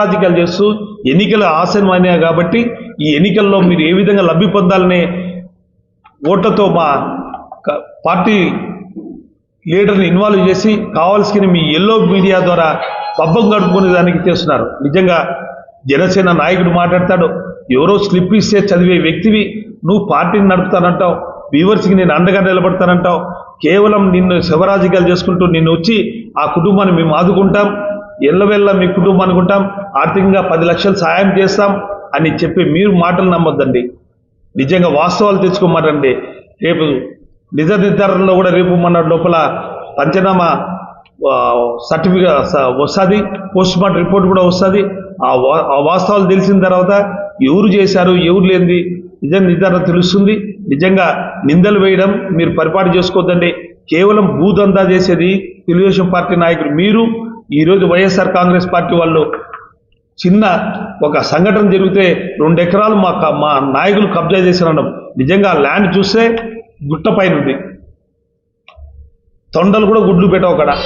రాజకీయాలు చేస్తూ ఎన్నికలు ఆసనమైనాయి కాబట్టి ఈ ఎన్నికల్లో మీరు ఏ విధంగా లబ్ధి పొందాలనే ఓట్లతో మా పార్టీ లీడర్ని ఇన్వాల్వ్ చేసి కావాల్సిన మీ ఎల్లో మీడియా ద్వారా పబ్బం గడుపుకునే దానికి చేస్తున్నారు. నిజంగా జనసేన నాయకుడు మాట్లాడతాడు ఎవరో స్లిప్ ఇస్తే చదివే వ్యక్తివి నువ్వు పార్టీని నడుపుతానంటావు వ్యూవర్స్కి నేను అండగా నిలబడతానంటావు కేవలం నిన్ను శివరాజకీయాలు చేసుకుంటూ నిన్ను వచ్చి ఆ కుటుంబాన్ని మేము ఆదుకుంటాం ఎల్లవెల్ల మీ కుటుంబానికి ఉంటాం ఆర్థికంగా పది లక్షలు సాయం చేస్తాం అని చెప్పి మీరు మాటలు నమ్మొద్దండి. నిజంగా వాస్తవాలు తెచ్చుకోమారండి రేపు నిజ నిర్ధారణలో కూడా రేపు మన లోపల పంచనామా సర్టిఫికేట్ వస్తుంది పోస్ట్ మార్టం రిపోర్ట్ కూడా వస్తుంది. ఆ వా- ఆ వాస్తవాలు తెలిసిన తర్వాత ఎవరు చేశారు ఎవరు లేనిది నిజ నిర్ధారణ తెలుస్తుంది. నిజంగా నిందలు వేయడం మీరు పరిపాటు చేసుకోవద్దండి. కేవలం భూదందా చేసేది తెలుగుదేశం పార్టీ నాయకులు మీరు. ఈరోజు వైఎస్ఆర్ కాంగ్రెస్ పార్టీ వాళ్ళు చిన్న ఒక సంఘటన జరిగితే రెండు ఎకరాలు మా మా నాయకులు కబ్జా చేశారనడం నిజంగా ఆ ల్యాండ్ చూస్తే గుట్టపైన ఉంది. తొండలు కూడా గుడ్లు పెట్టవు అక్కడ.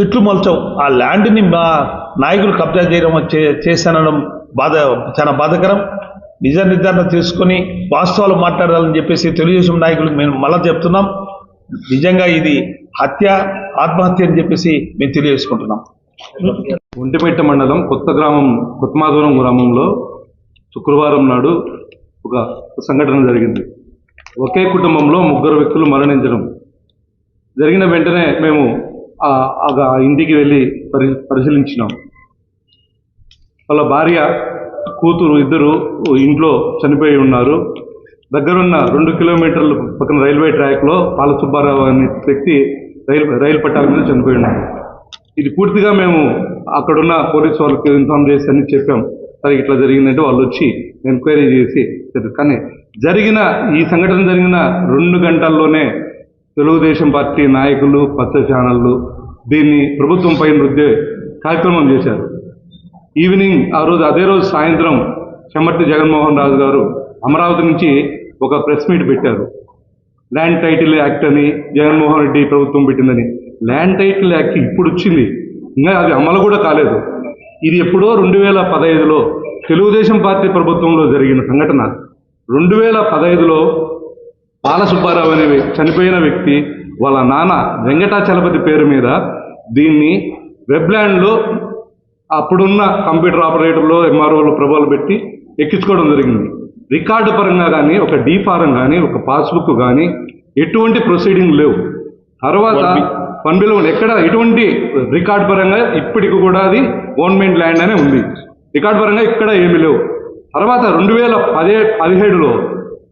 చెట్లు మొలచవు. ఆ ల్యాండ్ని మా నాయకులు కబ్జా చేయడం చే- చేశానడం బాధ చాలా బాధకరం. నిజ నిర్ధారణ తీసుకొని వాస్తవాలు మాట్లాడాలని చెప్పేసి తెలుగుదేశం నాయకులు మేము మళ్ళా చెప్తున్నాం. నిజంగా ఇది హత్య ఆత్మహత్య అని చెప్పేసి మేము తెలియజేసుకుంటున్నాం. ఒంటిపేట మండలం కొత్త గ్రామం కొత్తమాధవరం గ్రామంలో శుక్రవారం నాడు ఒక సంఘటన జరిగింది. ఒకే కుటుంబంలో ముగ్గురు వ్యక్తులు మరణించడం. జరిగిన వెంటనే మేము ఆ ఆ ఇంటికి వెళ్ళి పరి పరిశీలించినాం. వాళ్ళ భార్య కూతురు ఇద్దరు ఇంట్లో చనిపోయి ఉన్నారు. దగ్గరున్న రెండు కిలోమీటర్ల పక్కన రైల్వే ట్రాక్లో పాల సుబ్బారావు అనే వ్యక్తి రైలు రైలు పట్టాల మీద చనిపోయి ఉన్నారు. ఇది పూర్తిగా మేము అక్కడున్న పోలీసు వాళ్ళకి ఇన్ఫార్మ్ చేసి అని చెప్పాం. సరే ఇట్లా జరిగిందంటే వాళ్ళు వచ్చి ఎంక్వైరీ చేసి కానీ జరిగిన ఈ సంఘటన జరిగిన రెండు గంటల్లోనే తెలుగుదేశం పార్టీ నాయకులు పత్ర ఛానళ్ళు దీన్ని ప్రభుత్వం పైన రుద్దే కార్యక్రమం చేశారు. ఈవినింగ్ ఆ రోజు అదే రోజు సాయంత్రం చెమ్మర్తి జగన్మోహన్ రాజు గారు అమరావతి నుంచి ఒక ప్రెస్ మీట్ పెట్టారు. ల్యాండ్ టైటిల్ యాక్ట్ అని జగన్మోహన్ రెడ్డి ప్రభుత్వం పెట్టిందని. ల్యాండ్ టైటిల్ యాక్ట్ ఇప్పుడు వచ్చింది. ఇంకా అది అమలు కూడా కాలేదు. ఇది ఎప్పుడో రెండు వేల పదహైదులో తెలుగుదేశం పార్టీ ప్రభుత్వంలో జరిగిన సంఘటన. రెండు వేల పదహైదులో బాలసుబ్బారావు అనే చనిపోయిన వ్యక్తి వాళ్ళ నాన్న వెంకటాచలపతి పేరు మీద దీన్ని వెబ్లాండ్లో అప్పుడున్న కంప్యూటర్ ఆపరేటర్లు ఎంఆర్ఓలు ప్రభావాలు పెట్టి ఎక్కించుకోవడం జరిగింది. రికార్డు పరంగా కానీ ఒక డీ ఫారం కానీ ఒక పాస్బుక్ కానీ ఎటువంటి ప్రొసీడింగ్ లేవు. తర్వాత వన్ బిలో ఎక్కడ ఎటువంటి రికార్డ్ పరంగా ఇప్పటికి కూడా అది గవర్నమెంట్ ల్యాండ్ అనే ఉంది. రికార్డ్ పరంగా ఇక్కడ ఏమీ లేవు. తర్వాత రెండు వేల పదే పదిహేడులో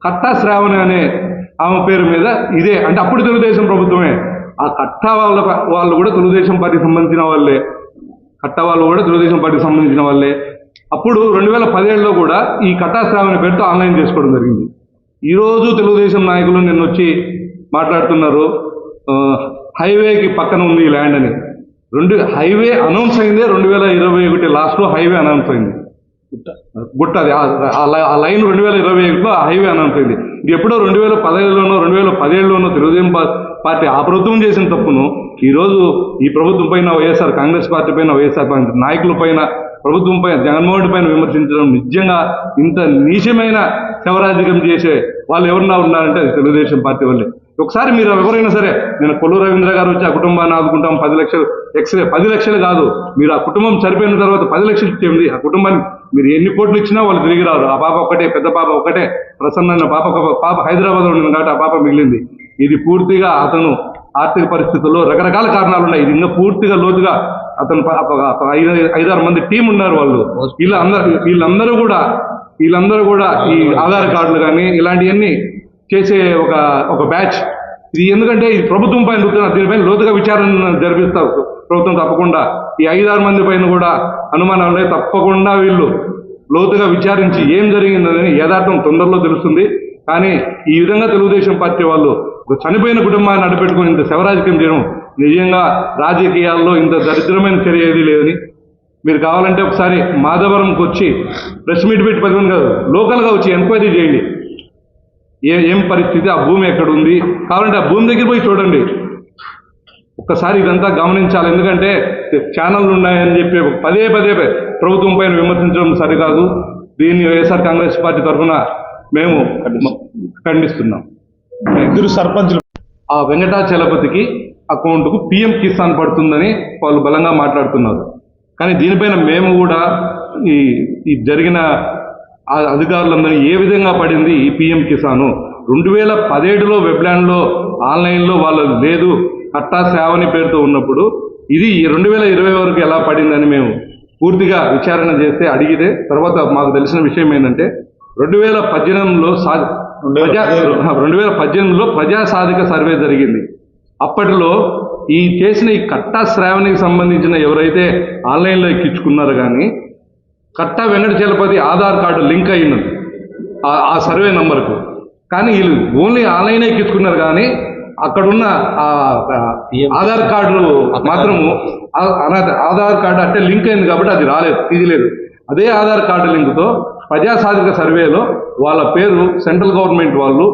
కట్టా శ్రావణి అనే ఆమె పేరు మీద ఇదే అంటే అప్పుడు తెలుగుదేశం ప్రభుత్వమే. ఆ కట్టా వాళ్ళ వాళ్ళు కూడా తెలుగుదేశం పార్టీకి సంబంధించిన వాళ్ళే. కట్ట వాళ్ళు కూడా తెలుగుదేశం పార్టీకి సంబంధించిన వాళ్ళే. అప్పుడు రెండు వేల పదిహేడులో కూడా ఈ కట్టా శ్రావణి పేరుతో ఆన్లైన్ చేసుకోవడం జరిగింది. ఈరోజు తెలుగుదేశం నాయకులు నిన్న వచ్చి మాట్లాడుతున్నారు హైవేకి పక్కన ఉంది ఈ ల్యాండ్ అని. రెండు హైవే అనౌన్స్ అయిందే రెండు వేల ఇరవై ఒకటి లాస్ట్లో హైవే అనౌన్స్ అయింది. గుట్ట అది ఆ- లైన్ రెండు వేల ఇరవై ఒకటిలో హైవే అనౌన్స్ అయింది. ఇది ఎప్పుడో రెండు వేల పదహైదులోనో రెండు వేల పదిహేడులోనో తెలుగుదేశం పార్టీ ఆ ప్రభుత్వం చేసిన తప్పును ఈరోజు ఈ ప్రభుత్వం పైన వైఎస్ఆర్ కాంగ్రెస్ పార్టీ పైన వైఎస్ఆర్ పార్టీ నాయకుల పైన ప్రభుత్వం పైన జగన్మోహన్ రెడ్డి పైన విమర్శించడం నిజంగా ఇంత నీచమైన శవరాజకం చేసే వాళ్ళు ఎవరన్నా ఉన్నారంటే అది తెలుగుదేశం పార్టీ వాళ్ళే. ఒకసారి మీరు ఎవరైనా సరే నేను కొల్లు రవీంద్ర గారు వచ్చి ఆ కుటుంబాన్ని ఆదుకుంటాం పది లక్షలు ఎక్స్రే పది లక్షలు కాదు. మీరు ఆ కుటుంబం చనిపోయిన తర్వాత పది లక్షలు ఇచ్చేయండి. ఆ కుటుంబానికి మీరు ఎన్ని కోట్లు ఇచ్చినా వాళ్ళు తిరిగి రారు. ఆ పాప ఒకటే పెద్ద పాప ఒకటే ప్రసన్న పాప పాప హైదరాబాద్ ఉండింది కాబట్టి ఆ పాప మిగిలింది. ఇది పూర్తిగా అతను ఆర్థిక పరిస్థితుల్లో రకరకాల కారణాలు ఉన్నాయి ఇది ఇంకా పూర్తిగా లోతుగా అతను ఒక- ఐదు ఐదారు మంది టీం ఉన్నారు వాళ్ళు. వీళ్ళందరూ వీళ్ళందరూ కూడా వీళ్ళందరూ కూడా ఈ ఆధార్ కార్డులు కానీ ఇలాంటివన్నీ చేసే ఒక ఒక బ్యాచ్ ఇది ఎందుకంటే ఇది ప్రభుత్వం పైన రుద్దుతున్నారు. దీనిపైన లోతుగా విచారణ జరిపిస్తారు ప్రభుత్వం తప్పకుండా. ఈ ఐదారు మంది పైన కూడా అనుమానాలు ఉన్నాయి. తప్పకుండా వీళ్ళు లోతుగా విచారించి ఏం జరిగిందని యథార్థం తొందరలో తెలుస్తుంది. కానీ ఈ విధంగా తెలుగుదేశం పార్టీ వాళ్ళు ఒక చనిపోయిన కుటుంబాన్ని అడ్డుపెట్టుకుని ఇంత శవరాజకీయం చేయడం నిజంగా రాజకీయాల్లో ఇంత దరిద్రమైన చర్య ఏది లేదని. మీరు కావాలంటే ఒకసారి మాధవరంకి వచ్చి ప్రెస్ మీట్ పెట్టి పది మంది కాదు లోకల్గా వచ్చి ఎంక్వైరీ చేయండి. ఏ ఏం పరిస్థితి? ఆ భూమి ఎక్కడ ఉంది కావాలంటే ఆ భూమి దగ్గర పోయి చూడండి. ఒక్కసారి ఇదంతా గమనించాలి. ఎందుకంటే ఛానళ్ళు ఉన్నాయని చెప్పి పదే పదే ప్రభుత్వం పైన విమర్శించడం సరికాదు. దీన్ని వైఎస్ఆర్ కాంగ్రెస్ పార్టీ తరఫున మేము ఖండిస్తున్నాం. ఇద్దరు సర్పంచులు. ఆ వెంకటాచలపతికి అకౌంట్కు పిఎం కిసాన్ పడుతుందని వాళ్ళు బలంగా మాట్లాడుతున్నారు. కానీ దీనిపైన మేము కూడా ఈ ఈ జరిగిన అధికారులందరినీ ఏ విధంగా పడింది ఈ పిఎం కిసాను? రెండు వేల పదిహేడులో వెబ్లాండ్లో ఆన్లైన్లో వాళ్ళు లేదు కట్టా సేవని పేరుతో ఉన్నప్పుడు ఇది రెండు వేల ఇరవై వరకు ఎలా పడిందని మేము పూర్తిగా విచారణ చేస్తే అడిగితే తర్వాత మాకు తెలిసిన విషయం ఏంటంటే రెండు వేల పద్దెనిమిదిలో సా ప్రజా రెండు వేల పద్దెనిమిదిలో ప్రజా సాధిక సర్వే జరిగింది. అప్పటిలో ఈ చేసిన ఈ కట్టా శ్రావణికి సంబంధించిన ఎవరైతే ఆన్లైన్లో ఎక్కించుకున్నారో కానీ కట్టా వెంకట చలపతి ఆధార్ కార్డు లింక్ అయినది. ఆ- సర్వే నంబర్కు. కానీ వీళ్ళు ఓన్లీ ఆన్లైనే ఎక్కించుకున్నారు కానీ అక్కడున్న ఆ ఆధార్ కార్డు మాత్రము ఆధార్ కార్డు అంటే లింక్ అయింది కాబట్టి అది రాలేదు తీయలేదు అదే ఆధార్ కార్డు లింక్తో ప్రజాసాధిక సర్వేలో వాళ్ళ పేరు సెంట్రల్ గవర్నమెంట్ వాళ్ళు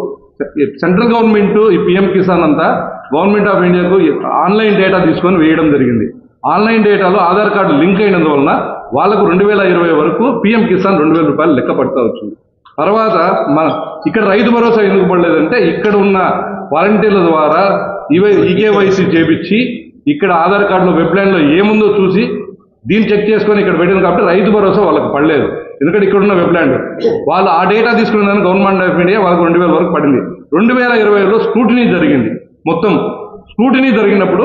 సెంట్రల్ గవర్నమెంట్ ఈ పిఎం కిసాన్ అంతా గవర్నమెంట్ ఆఫ్ ఇండియాకు ఆన్లైన్ డేటా తీసుకొని వేయడం జరిగింది. ఆన్లైన్ డేటాలో ఆధార్ కార్డు లింక్ అయినందువలన వాళ్ళకు రెండు వేల ఇరవై వరకు పిఎం కిసాన్ రెండు వేల రూపాయలు లెక్క పడతా వచ్చింది. తర్వాత మన ఇక్కడ రైతు భరోసా ఎందుకు పడలేదంటే ఇక్కడ ఉన్న వాలంటీర్ల ద్వారా ఇవే ఈకేవైసీ చేపించి ఇక్కడ ఆధార్ కార్డులో వెబ్లైన్లో ఏముందో చూసి దీన్ని చెక్ చేసుకొని ఇక్కడ పెట్టింది కాబట్టి రైతు భరోసా వాళ్ళకి పడలేదు. ఎందుకంటే ఇక్కడ ఉన్న వెబ్లాండ్ వాళ్ళు ఆ డేటా తీసుకున్న గవర్నమెంట్ ఆఫ్ ఇండియా వాళ్ళకి రెండు వేల వరకు పడింది. రెండు వేల ఇరవైలో స్క్రూటినీ జరిగింది. మొత్తం స్క్రూటినీ జరిగినప్పుడు